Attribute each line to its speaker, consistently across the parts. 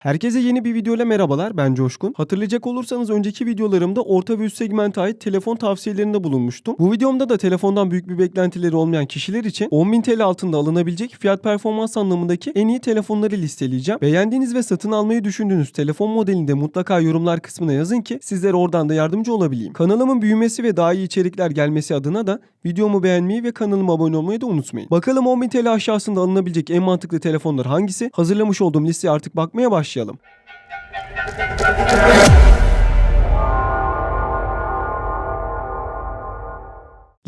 Speaker 1: Herkese yeni bir videoyla merhabalar ben Coşkun. Hatırlayacak olursanız önceki videolarımda orta ve üst segmente ait telefon tavsiyelerinde bulunmuştum. Bu videomda da telefondan büyük bir beklentileri olmayan kişiler için 10.000 TL altında alınabilecek fiyat performans anlamındaki en iyi telefonları listeleyeceğim. Beğendiğiniz ve satın almayı düşündüğünüz telefon modelini de mutlaka yorumlar kısmına yazın ki sizlere oradan da yardımcı olabileyim. Kanalımın büyümesi ve daha iyi içerikler gelmesi adına da videomu beğenmeyi ve kanalıma abone olmayı da unutmayın. Bakalım 10.000 TL aşağısında alınabilecek en mantıklı telefonlar hangisi? Hazırlamış olduğum listeye artık bakmaya başlayalım başlayalım.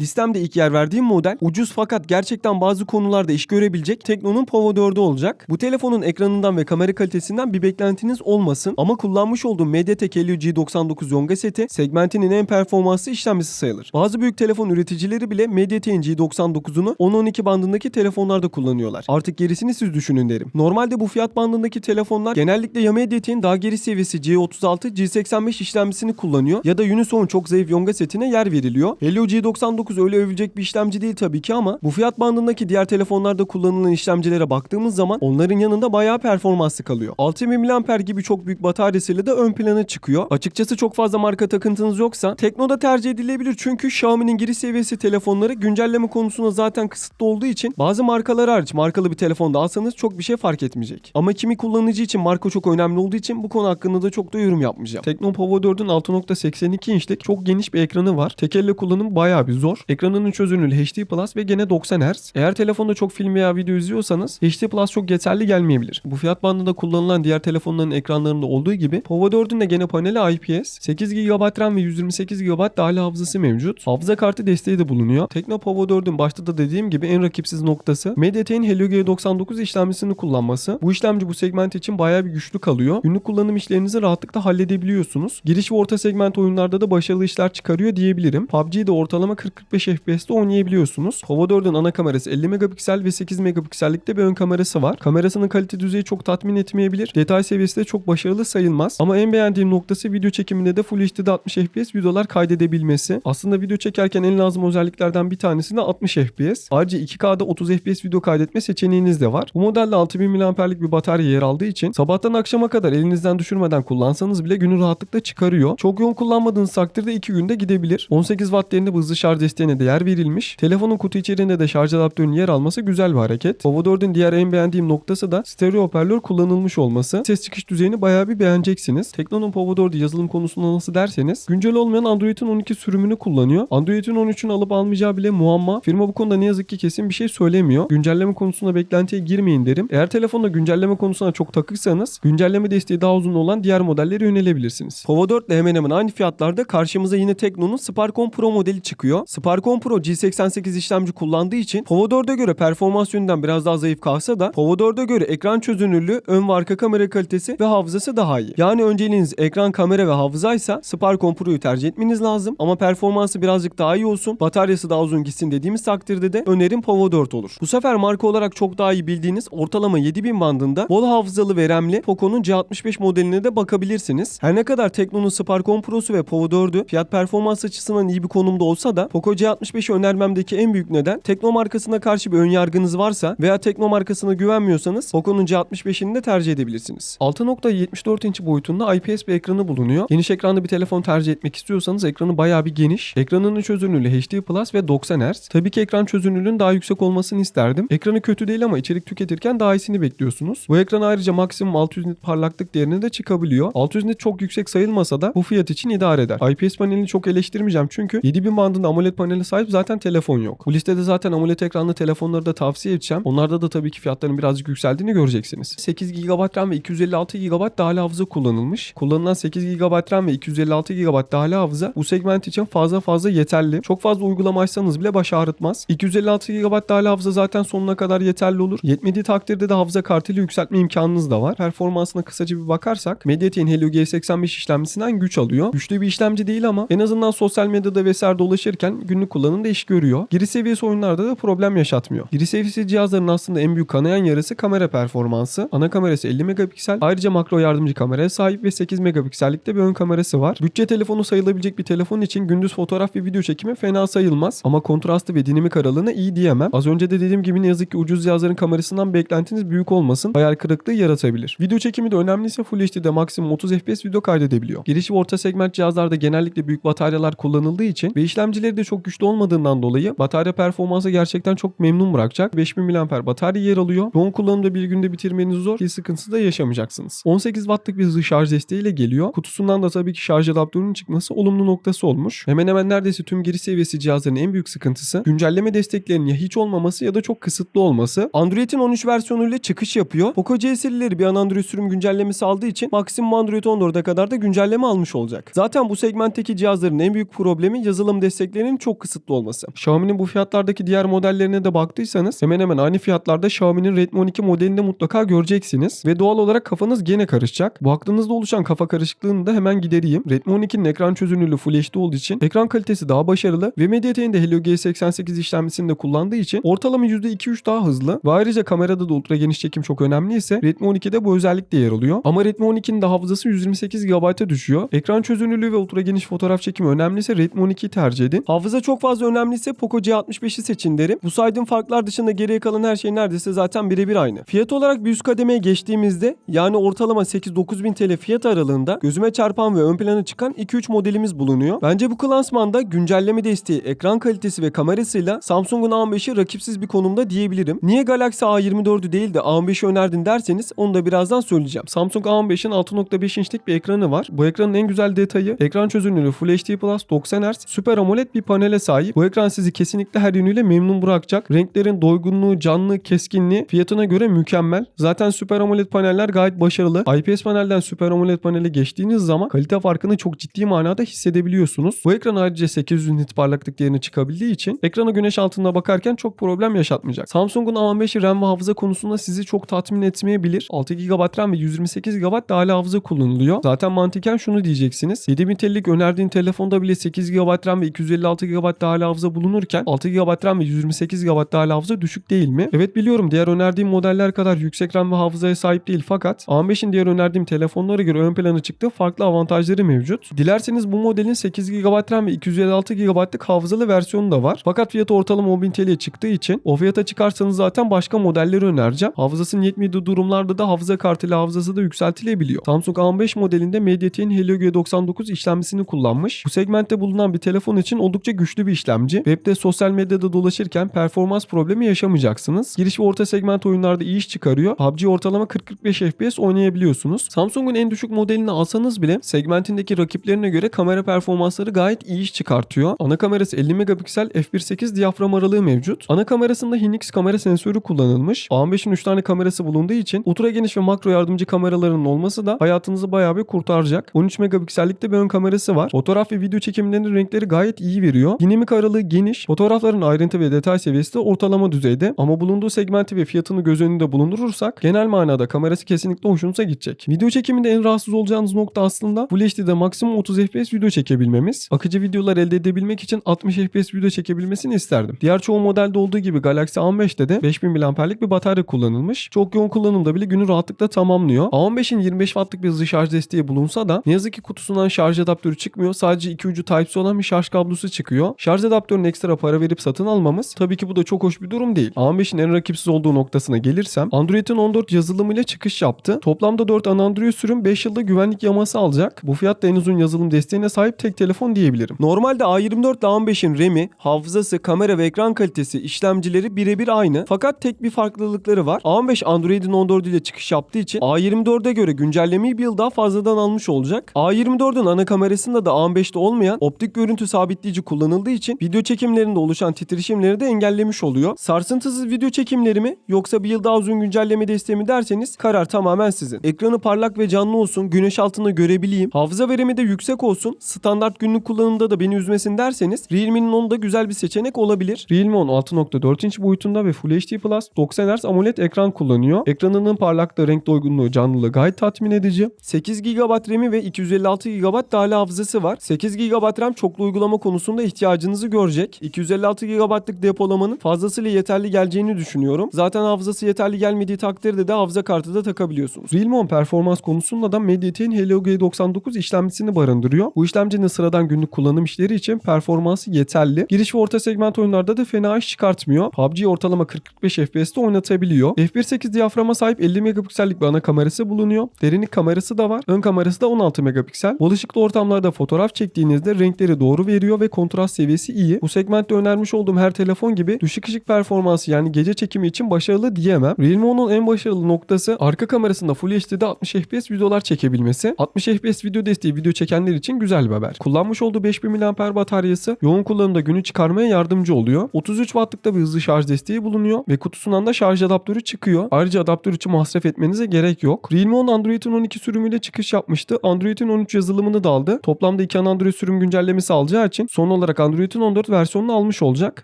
Speaker 1: Listemde ilk yer verdiğim model ucuz fakat gerçekten bazı konularda iş görebilecek Tekno'nun Povo 4'ü olacak. Bu telefonun ekranından ve kamera kalitesinden bir beklentiniz olmasın ama kullanmış olduğum MediaTek Helio G99 Yonga seti segmentinin en performanslı işlemcisi sayılır. Bazı büyük telefon üreticileri bile MediaTek'in G99'unu 10-12 bandındaki telefonlarda kullanıyorlar. Artık gerisini siz düşünün derim. Normalde bu fiyat bandındaki telefonlar genellikle ya MediaTek'in daha geri seviyesi G36, G85 işlemcisini kullanıyor ya da Uniso'nun çok zayıf Yonga setine yer veriliyor. Helio G99 öyle övülecek bir işlemci değil tabii ki ama bu fiyat bandındaki diğer telefonlarda kullanılan işlemcilere baktığımız zaman onların yanında bayağı performanslı kalıyor. 6000 mAh gibi çok büyük bataryasıyla da ön plana çıkıyor. Açıkçası çok fazla marka takıntınız yoksa Tekno'da tercih edilebilir çünkü Xiaomi'nin giriş seviyesi telefonları güncelleme konusunda zaten kısıtlı olduğu için bazı markalar hariç markalı bir telefon da alsanız çok bir şey fark etmeyecek. Ama kimi kullanıcı için marka çok önemli olduğu için bu konu hakkında da çok da yorum yapmayacağım. Tekno Povo 4'ün 6.82 inçlik çok geniş bir ekranı var. Tek elle kullanım bayağı bir zor. Ekranının çözünürlüğü HD Plus ve gene 90 Hz. Eğer telefonda çok film veya video izliyorsanız HD Plus çok yeterli gelmeyebilir. Bu fiyat bandında kullanılan diğer telefonların ekranlarında olduğu gibi Povo 4'ün de gene paneli IPS. 8 GB RAM ve 128 GB dahili hafızası mevcut. Hafıza kartı desteği de bulunuyor. Tekno Povo 4'ün başta da dediğim gibi en rakipsiz noktası MediaTek'in Helio G99 işlemcisini kullanması. Bu işlemci bu segment için bayağı bir güçlü kalıyor. Günlük kullanım işlerinizi rahatlıkla halledebiliyorsunuz. Giriş ve orta segment oyunlarda da başarılı işler çıkarıyor diyebilirim. PUBG'de ortalama 40-45 FPS'te oynayabiliyorsunuz. Povo 4'ün ana kamerası 50 megapiksel ve 8 megapiksellikte bir ön kamerası var. Kamerasının kalite düzeyi çok tatmin etmeyebilir. Detay seviyesi de çok başarılı sayılmaz. Ama en beğendiğim noktası video çekiminde de Full HD'de 60 FPS videolar kaydedebilmesi. Aslında video çekerken en lazım özelliklerden bir tanesi de 60 FPS. Ayrıca 2K'da 30 FPS video kaydetme seçeneğiniz de var. Bu modelde 6000 mAh'lik bir batarya yer aldığı için sabahtan akşama kadar elinizden düşürmeden kullansanız bile günü rahatlıkla çıkarıyor. Çok yoğun kullanmadığınız takdirde 2 günde gidebilir. 18 Watt değerinde hızlı şarj desteğine de yer verilmiş. Telefonun kutu içeriğinde de şarj adaptörünün yer alması güzel bir hareket. Povo 4'ün diğer en beğendiğim noktası da stereo hoparlör kullanılmış olması. Ses çıkış düzeyini bayağı bir beğeneceksiniz. Tekno'nun Povo 4'ü yazılım konusunda nasıl derseniz güncel olmayan Android'in 12 sürümünü kullanıyor. Android'in 13'ünü alıp almayacağı bile muamma. Firma bu konuda ne yazık ki kesin bir şey söylemiyor. Güncelleme konusunda beklentiye girmeyin derim. Eğer telefonda güncelleme konusuna çok takıksanız güncelleme desteği daha uzun olan diğer modellere yönelebilirsiniz. Povo 4 ile hemen hemen aynı fiyatlarda karşımıza yine Tekno'nun Sparkon Pro modeli çıkıyor. Sparkon Pro G88 işlemci kullandığı için Povo 4'e göre performans yönünden biraz daha zayıf kalsa da Povo 4'e göre ekran çözünürlüğü, ön ve arka kamera kalitesi ve hafızası daha iyi. Yani önceliğiniz ekran, kamera ve hafızaysa Sparkon Pro'yu tercih etmeniz lazım ama performansı birazcık daha iyi olsun, bataryası daha uzun gitsin dediğimiz takdirde de önerim Povo 4 olur. Bu sefer marka olarak çok daha iyi bildiğiniz ortalama 7000 bandında bol hafızalı ve RAM'li Poco'nun C65 modeline de bakabilirsiniz. Her ne kadar Tekno'nun Sparkon Pro'su ve Povo 4'ü fiyat performans açısından iyi bir konumda olsa da Poco C65'i önermemdeki en büyük neden Tekno markasına karşı bir ön yargınız varsa veya Tekno markasına güvenmiyorsanız Poco'nun C65'ini de tercih edebilirsiniz. 6.74 inç boyutunda IPS bir ekranı bulunuyor. Geniş ekranlı bir telefon tercih etmek istiyorsanız ekranı bayağı bir geniş. Ekranının çözünürlüğü HD Plus ve 90 Hz. Tabii ki ekran çözünürlüğünün daha yüksek olmasını isterdim. Ekranı kötü değil ama içerik tüketirken daha iyisini bekliyorsunuz. Bu ekran ayrıca maksimum 600 nit parlaklık değerine de çıkabiliyor. 600 nit çok yüksek sayılmasa da bu fiyat için idare eder. IPS panelini çok eleştirmeyeceğim çünkü 7000 bandında AMOLED paneli sahip zaten telefon yok. Bu listede zaten AMOLED ekranlı telefonları da tavsiye edeceğim. Onlarda da tabii ki fiyatların birazcık yükseldiğini göreceksiniz. 8 GB RAM ve 256 GB dahili hafıza kullanılmış. Kullanılan 8 GB RAM ve 256 GB dahili hafıza bu segment için fazla fazla yeterli. Çok fazla uygulama açsanız bile baş ağrıtmaz. 256 GB dahili hafıza zaten sonuna kadar yeterli olur. Yetmediği takdirde de hafıza kartıyla yükseltme imkanınız da var. Performansına kısaca bir bakarsak MediaTek'in Helio G85 işlemcisinden güç alıyor. Güçlü bir işlemci değil ama en azından sosyal medyada vesaire dolaşırken günlük kullanımda iş görüyor. Giriş seviyesi oyunlarda da problem yaşatmıyor. Giriş seviyesi cihazların aslında en büyük kanayan yarısı kamera performansı. Ana kamerası 50 megapiksel. Ayrıca makro yardımcı kameraya sahip ve 8 megapiksellik de bir ön kamerası var. Bütçe telefonu sayılabilecek bir telefon için gündüz fotoğraf ve video çekimi fena sayılmaz. Ama kontrastı ve dinamik aralığına iyi diyemem. Az önce de dediğim gibi ne yazık ki ucuz cihazların kamerasından beklentiniz büyük olmasın. Hayal kırıklığı yaratabilir. Video çekimi de önemliyse Full HD'de maksimum 30 FPS video kaydedebiliyor. Giriş ve orta segment cihazlarda genellikle büyük bataryalar kullanıldığı için ve işlemcileri de çok güçlü olmadığından dolayı batarya performansı gerçekten çok memnun bırakacak. 5000 mAh batarya yer alıyor. Yoğun kullanımda bir günde bitirmeniz zor. Pil sıkıntısı da yaşamayacaksınız. 18 wattlık bir hızlı şarj desteğiyle geliyor. Kutusundan da tabii ki şarj adaptörünün çıkması olumlu noktası olmuş. Hemen hemen neredeyse tüm giriş seviyesi cihazların en büyük sıkıntısı güncelleme desteklerinin ya hiç olmaması ya da çok kısıtlı olması. Android'in 13 versiyonuyla çıkış yapıyor. Poco C serileri bir an Android sürüm güncellemesi aldığı için maksimum Android 14'e kadar da güncelleme almış olacak. Zaten bu segmentteki cihazların en büyük problemi yazılım desteklerinin çok kısıtlı olması. Xiaomi'nin bu fiyatlardaki diğer modellerine de baktıysanız hemen hemen aynı fiyatlarda Xiaomi'nin Redmi 12 modelinde mutlaka göreceksiniz. Ve doğal olarak kafanız gene karışacak. Bu aklınızda oluşan kafa karışıklığını da hemen gidereyim. Redmi 12'nin ekran çözünürlüğü Full HD olduğu için ekran kalitesi daha başarılı ve MediaTek'in de Helio G88 işlemcisini de kullandığı için ortalama %2-3 daha hızlı ve ayrıca kamerada da ultra geniş çekim çok önemli ise Redmi 12'de bu özellik de yer alıyor. Ama Redmi 12'nin de hafızası 128 GB'a düşüyor. Ekran çözünürlüğü ve ultra geniş fotoğraf çekimi önemliyse Redmi 12'yi tercih edin. Hafıza çok fazla önemliyse Poco C65'i seçin derim. Bu saydığım farklar dışında geriye kalan her şey neredeyse zaten birebir aynı. Fiyat olarak bir üst kademeye geçtiğimizde yani ortalama 8-9 bin TL fiyat aralığında gözüme çarpan ve ön plana çıkan 2-3 modelimiz bulunuyor. Bence bu klasmanda güncelleme desteği, ekran kalitesi ve kamerasıyla Samsung'un A15'i rakipsiz bir konumda diyebilirim. Niye Galaxy A24'ü değil de A15'i önerdin derseniz onu da birazdan söyleyeceğim. Samsung A15'in 6.5 inçlik bir ekranı var. Bu ekranın en güzel detayı ekran çözünürlüğü Full HD Plus 90 Hz Super AMOLED bir panele sahip. Bu ekran sizi kesinlikle her yönüyle memnun bırakacak. Renklerin doygunluğu, canlı, keskinliği fiyatına göre mükemmel. Zaten Super AMOLED paneller gayet başarılı. IPS panelden Super AMOLED panele geçtiğiniz zaman kalite farkını çok ciddi manada hissedebiliyorsunuz. Bu ekran ayrıca 800 nit parlaklık değerine çıkabildiği için ekrana güneş altında bakarken çok problem yaşatmayacak. Samsung'un A15 RAM ve hafıza konusunda sizi çok tatmin etmeyebilir. 6 GB RAM ve 128 GB da hala hafıza kullanılıyor. Zaten mantıken şunu diyeceksiniz. 7000 TL'lik önerdiğin telefonda bile 8 GB RAM ve 256 GB da hala hafıza bulunurken 6 GB RAM ve 128 GB da hala hafıza düşük değil mi? Evet biliyorum diğer önerdiğim modeller kadar yüksek RAM ve hafızaya sahip değil fakat A15'in diğer önerdiğim telefonlara göre ön plana çıktığı farklı avantajları mevcut. Dilerseniz bu modelin 8 GB RAM ve 256 GB'lık hafızalı versiyonu da var. Fakat fiyatı ortalama 10.000 TL'ye çıktığı için o fiyata çıkarsanız zaten başka modelleri önereceğim. Hafızasının yetmediği durumlarda da hafıza kartıyla hafızası da yükseltilebiliyor. Samsung A15 modelinde MediaTek'in Helio G99 işlemcisini kullanmış. Bu segmentte bulunan bir telefon için oldukça güçlü bir işlemci. Webde sosyal medyada dolaşırken performans problemi yaşamayacaksınız. Giriş ve orta segment oyunlarda iyi iş çıkarıyor. PUBG ortalama 40-45 FPS oynayabiliyorsunuz. Samsung'un en düşük modelini alsanız bile segmentindeki rakiplerine göre kamera performansları gayet iyi iş çıkartıyor. Ana kamerası 50 megapiksel f1.8 diyafram aralığı mevcut. Ana kamerasında Hynix kamera sensörü kullanılmış. A15'in 3 tane kamerası bulunduğu için ultra geniş ve makro yardımcı kameralarının olması da hayatınızı bayağı bir kurtaracak. 13 megapiksellikte bir ön kamerası var. Fotoğraf ve video çekimlerinin renkleri gayet iyi veriyor. Dinamik aralığı geniş. Fotoğrafların ayrıntı ve detay seviyesi de ortalama düzeyde ama bulunduğu segmenti ve fiyatını göz önünde bulundurursak genel manada kamerası kesinlikle hoşunuza gidecek. Video çekiminde en rahatsız olacağınız nokta aslında Full HD'de maksimum 30 FPS video çekebilmemiz. Akıcı videolar elde edebilmek için 60 FPS video çekebilmesini isterdim. Diğer çoğu modelde olduğu gibi Galaxy A15'te de 5000 mAh'lik bir batarya kullanılmış. Çok yoğun kullanımda bile günü rahatlıkla tamamlıyor. A15'in 25 Watt'lık bir hızlı şarj desteği bulunsa da ne yazık ki kutusundan şarj adaptörü çıkmıyor. Sadece iki ucu Type-C olan bir şarj kablosu çıkıyor. Şarj adaptörüne ekstra para verip satın almamız tabii ki bu da çok hoş bir durum değil. A15'in en rakipsiz olduğu noktasına gelirsem Android'in 14 yazılımıyla çıkış yaptı. Toplamda 4 ana Android sürüm 5 yılda güvenlik yaması alacak. Bu fiyatta en uzun yazılım desteğine sahip tek telefon diyebilirim. Normalde A24 ile A15'in RAM'i, hafızası, kamera ve ekran kalitesi, işlemcileri birebir aynı. Fakat tek bir farklılıkları var. A15 Android'in 14 ile çıkış yaptığı için A24'e göre güncellemeyi bir yıl daha fazladan almış olacak. A24'ün ana kamerasında da A15'te olmayan optik görüntü sabitleyici kullanıldığı için video çekimlerinde oluşan titreşimleri de engellemiş oluyor. Sarsıntısız video çekimleri mi yoksa bir yıl daha uzun güncelleme desteği mi derseniz karar tamamen sizin. Ekranı parlak ve canlı olsun, güneş altında görebileyim, hafıza verimi de yüksek olsun, standart günlük kullanımda da beni üzmesin derseniz Realme'nin 10 da güzel bir seçenek olabilir. Realme 10 6.4 inç boyutunda ve Full HD Plus 90 Hz AMOLED ekran kullanıyor. Ekranının parlaklığı, renk doygunluğu, canlılığı gayet tatmin edici. 8 GB RAM'i ve 256 GB da hala hafızası var. 8 GB RAM çoklu uygulama konusunda ihtiyacınızı görecek. 256 GB'lık depolamanın fazlasıyla yeterli geleceğini düşünüyorum. Zaten hafızası yeterli gelmediği takdirde de hafıza kartı da takabiliyorsunuz. Realme 10 performans konusunda da MediaTek'in Helio G99 işlemcisini barındırıyor. Bu işlemcinin sıradan günlük kullanım işleri için performansı yeterli. Giriş ve orta segment oyunlarda da fena iş çıkartmıyor. PUBG'yi ortalama 40-45 FPS'te oynatabiliyor. F1.8 diyaframa sahip 50 megapiksellik bir ana kamerası bulunuyor. Derinlik kamerası da var. Ön kamerası da 16 megapiksel. Bol ışıklı ortamlarda fotoğraf çektiğinizde renkleri doğru veriyor ve kontrast seviyesi iyi. Bu segmentte önermiş olduğum her telefon gibi düşük ışık performansı yani gece çekimi için başarılı diyemem. Realme 10'un en başarılı noktası arka kamerasında Full HD'de 60 FPS videolar çekebilmesi. 60 FPS video desteği video çekenler için güzel bir haber. Kullanmış olduğu 5000 mAh bataryası yoğun kullanımda günü çıkarmaya yardımcı oluyor. 33 wattlıkta bir hızlı şarj desteği bulunuyor ve kutusundan da şarj adaptörü çıkıyor. Ayrıca adaptör için masraf etmenize gerek yok. Realme 10 Android'in 12 sürümüyle çıkış yapmıştı. Android'in 13 yazılımını da aldı. Toplamda 2 ana Android sürüm güncellemesi alacağı için son olarak Android'in 14 versiyonunu almış olacak.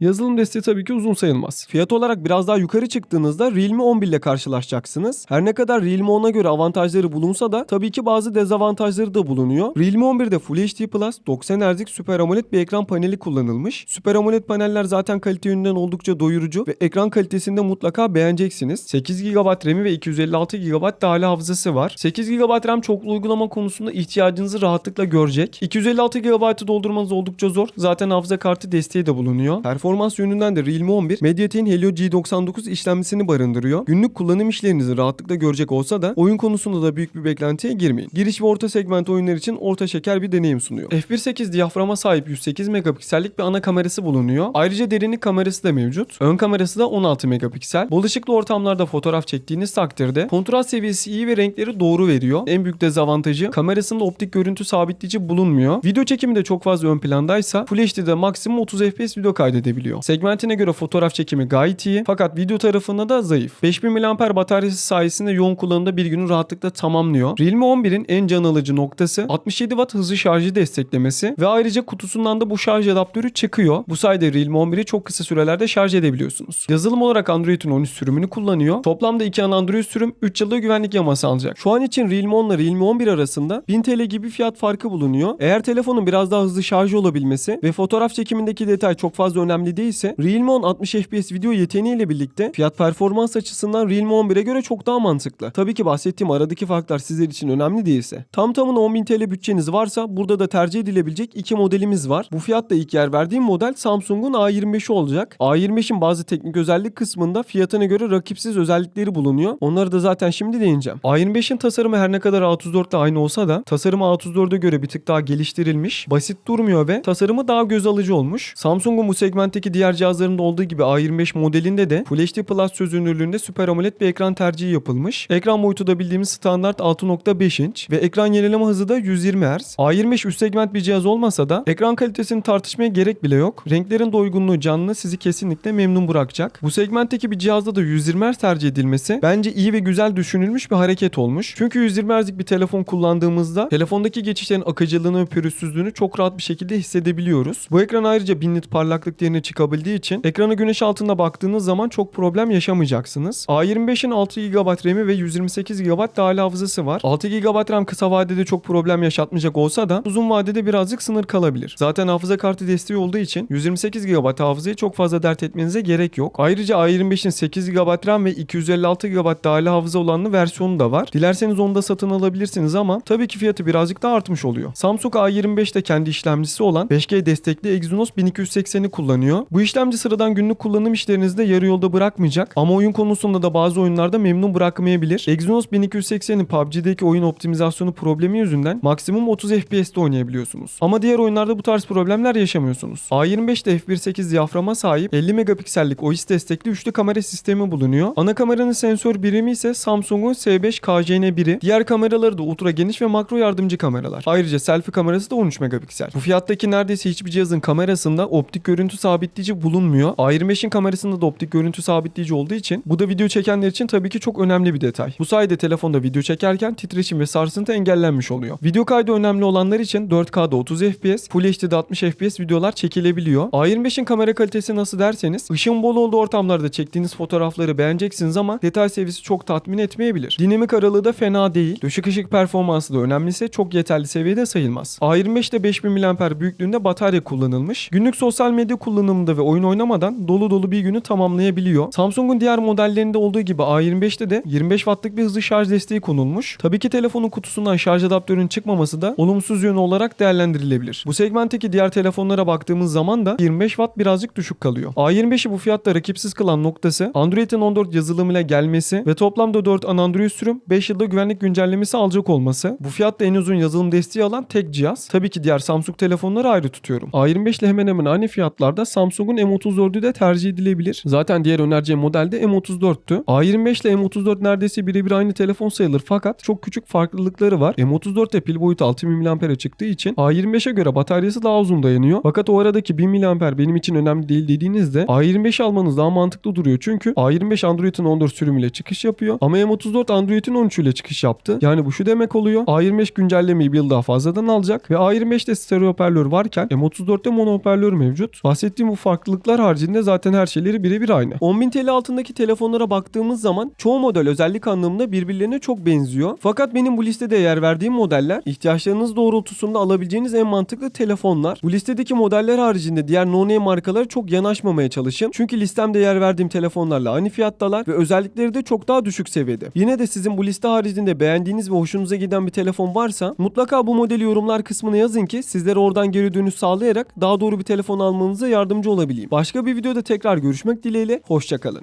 Speaker 1: Yazılım desteği tabii ki uzun sayılmaz. Fiyat olarak biraz daha yukarı çıktığınızda Realme 11 ile karşılaşacaksınız. Her ne kadar Realme 10'a göre avantajları bulunsa da tabii ki bazı dezavantajları da bulunuyor. Realme 11'de Full HD Plus 90 Hz'lik Super AMOLED bir ekran paneli kullanılmış. Super AMOLED paneller zaten kalite yönünden oldukça doyurucu ve ekran kalitesinde mutlaka beğeneceksiniz. 8 GB RAM'i ve 256 GB dahili hafızası var. 8 GB RAM çoklu uygulama konusunda ihtiyacınızı rahatlıkla görecek. 256 GB'ı doldurmanız oldukça zor. Zaten hafıza kartı desteği de bulunuyor. Performans yönünden de Realme 11 MediaTek'in Helio G99 işlemcisini barındırıyor. Günlük kullanım işlerinizi rahatlıkla görecek olsa da oyun konusunda da büyük bir beklentiye girmeyin. Giriş ve orta segment oyunlar için orta şeker bir deneyim sunuyor. F1.8 diyaframa sahip 108 megapiksellik bir ana kamerası bulunuyor. Ayrıca derinlik kamerası da mevcut. Ön kamerası da 16 megapiksel. Bol ışıklı ortamlarda fotoğraf çektiğiniz takdirde kontrast seviyesi iyi ve renkleri doğru veriyor. En büyük dezavantajı kamerasında optik görüntü sabitleyici bulunmuyor. Video çekimi de çok fazla ön plandaysa Full HD'de maksimum 30 FPS video kaydedebiliyor. Segmentine göre fotoğraf çekimi gayet iyi fakat video tarafında da zayıf. 5000 mAh bataryası sayesinde yoğun kullanımda bir günü rahatlıkla tamamlıyor. Realme 11'in en can alıcı noktası 67 Watt hızlı şarjı desteklemesi ve ayrıca kutusundan da bu şarj adaptörü çıkıyor. Bu sayede Realme 11'i çok kısa sürelerde şarj edebiliyorsunuz. Yazılım olarak Android'in 13 sürümünü kullanıyor. Toplamda 2 ana Android sürüm 3 yılda güvenlik yaması alacak. Şu an için Realme 10 ile Realme 11 arasında 1000 TL gibi fiyat farkı bulunuyor. Eğer telefonun biraz daha hızlı şarj olabilmesi ve fotoğraf çekimindeki detay çok fazla önemli değilse Realme 10 60 FPS video yeteneğiyle birlikte fiyat performans açısından Realme 11'e göre çok daha mantıklı. Tabii ki bahsettiğim aradaki farklar sizler için önemli değilse. Tam tamına 10.000 TL bütçeniz varsa burada da tercih edilebilecek iki modelimiz var. Bu fiyatta ilk yer verdiğim model Samsung'un A25'i olacak. A25'in bazı teknik özellik kısmında fiyatına göre rakipsiz özellikleri bulunuyor. Onları da zaten şimdi değineceğim. A25'in tasarımı her ne kadar A34 ile aynı olsa da tasarımı A34'e göre bir tık daha geliştirilmiş. Basit durmuyor ve tasarımı daha göz alıcı olmuş. Samsung'un bu segmentteki diğer cihazlarında olduğu gibi A25 modelinde de Full HD Plus çözünürlüğünde Super AMOLED bir ekran tercihi yapılmış. Ekran boyutu da bildiğimiz standart 6.5 inç ve ekran yenileme hızı da 120 Hz. A25 üst segment bir cihaz olmasa da ekran kalitesini tartışmaya gerek bile yok. Renklerin doygunluğu canlı sizi kesinlikle memnun bırakacak. Bu segmentteki bir cihazda da 120 Hz tercih edilmesi bence iyi ve güzel düşünülmüş bir hareket olmuş. Çünkü 120 Hz'lik bir telefon kullandığımızda telefondaki geçişlerin akıcılığını ve pürüzsüzlüğünü çok rahat bir şekilde hissedebiliyoruz. Bu ekran ayrıca 1000 nit parlaklık değerine çıkabildiği için ekrana güneş altında baktığınız zaman çok problem yaşamayacaksınız. A25'in 6 GB RAM'i ve 128 GB dahili hafızası var. 6 GB RAM kısa vadede çok problem yaşatmayacak olsa da uzun vadede birazcık sınır kalabilir. Zaten hafıza kartı desteği olduğu için 128 GB hafızayı çok fazla dert etmenize gerek yok. Ayrıca A25'in 8 GB RAM ve 256 GB dahili hafıza olanlı versiyonu da var. Dilerseniz onu da satın alabilirsiniz ama tabii ki fiyatı birazcık daha artmış oluyor. Samsung A25 de kendi işlemcisi olan 5G destekli Exynos 1280'i kullanıyor. Bu işlemci sıradan günlük kullanım işlerinizde yarı yolda bırakmayacak ama oyun konusunda da bazı oyunlarda memnun bırakmayabilir. Exynos 1280'in PUBG'deki oyun optimizasyonu problemi yüzünden maksimum 30 FPS'te oynayabiliyorsunuz. Ama diğer oyunlarda bu tarz problemler yaşamıyorsunuz. A25'de f1.8 diyaframa sahip 50 megapiksellik OIS destekli üçlü kamera sistemi bulunuyor. Ana kameranın sensör birimi ise Samsung'un S5 KJN1'i. Diğer kameraları da ultra geniş ve makro yardımcı kameralar. Ayrıca selfie kamerası da 13 megapiksel. Bu fiyattaki neredeyse hiçbir cihazın kamerasında optik görüntü sabitleyici bulunmuyor. A25'in kamerasında da optik görüntü sabitleyici olduğu için bu da video çekenler için tabii ki çok önemli bir detay. Bu sayede telefonda video çekerken titreşim ve sarsıntı engellenmiş oluyor. Video kaydı önemli olanlar için 4K'da 30 FPS, Full HD'de 60 FPS videolar çekilebiliyor. A25'in kamera kalitesi nasıl derseniz ışığın bol olduğu ortamlarda çektiğiniz fotoğrafları beğeneceksiniz ama detay seviyesi çok tatmin etmeyebilir. Dinamik aralığı da fena değil. Düşük ışık performansı da önemliyse çok yeterli seviyede sayılmaz. A25'te 5000 mAh büyüklüğünde batarya vesaire kullanılmış. Günlük sosyal medya kullanımında ve oyun oynamadan dolu dolu bir günü tamamlayabiliyor. Samsung'un diğer modellerinde olduğu gibi A25'te de 25 wattlık bir hızlı şarj desteği konulmuş. Tabii ki telefonun kutusundan şarj adaptörünün çıkmaması da olumsuz yönü olarak değerlendirilebilir. Bu segmentteki diğer telefonlara baktığımız zaman da 25 watt birazcık düşük kalıyor. A25'i bu fiyatta rakipsiz kılan noktası Android'in 14 yazılımıyla gelmesi ve toplamda 4 ana Android sürüm 5 yılda güvenlik güncellemesi alacak olması. Bu fiyatta en uzun yazılım desteği alan tek cihaz. Tabii ki diğer Samsung telefonları ayrı tutuyorum. A25 ile hemen hemen aynı fiyatlarda Samsung'un M34'ü de tercih edilebilir. Zaten diğer önereceğim model de M34'tü. A25 ile M34 neredeyse birebir aynı telefon sayılır fakat çok küçük farklılıkları var. M34'te pil boyutu 6000 mAh'e çıktığı için A25'e göre bataryası daha uzun dayanıyor. Fakat o aradaki 1000 mAh benim için önemli değil dediğinizde A25 almanız daha mantıklı duruyor. Çünkü A25 Android'in 14 sürümüyle çıkış yapıyor ama M34 Android'in 13 ile çıkış yaptı. Yani bu şu demek oluyor. A25 güncellemeyi bir yıl daha fazladan alacak ve A25'te stereo hoparlör varken M34'te mono hoparlör mevcut. Bahsettiğim bu farklılıklar haricinde zaten her şeyleri birebir aynı. 10.000 TL altındaki telefonlara baktığımız zaman çoğu model özellik anlamında birbirlerine çok benziyor. Fakat benim bu listede yer verdiğim modeller ihtiyaçlarınız doğrultusunda alabileceğiniz en mantıklı telefonlar. Bu listedeki modeller haricinde diğer no-name markalara çok yanaşmamaya çalışın. Çünkü listemde yer verdiğim telefonlarla aynı fiyattalar ve özellikleri de çok daha düşük seviyede. Yine de sizin bu liste haricinde beğendiğiniz ve hoşunuza giden bir telefon varsa mutlaka bu modeli yorumlar kısmına yazın ki sizlere oradan geri dönüş sağlayarak daha doğru bir telefon almanıza yardımcı olabileyim. Başka bir videoda tekrar görüşmek dileğiyle. Hoşçakalın.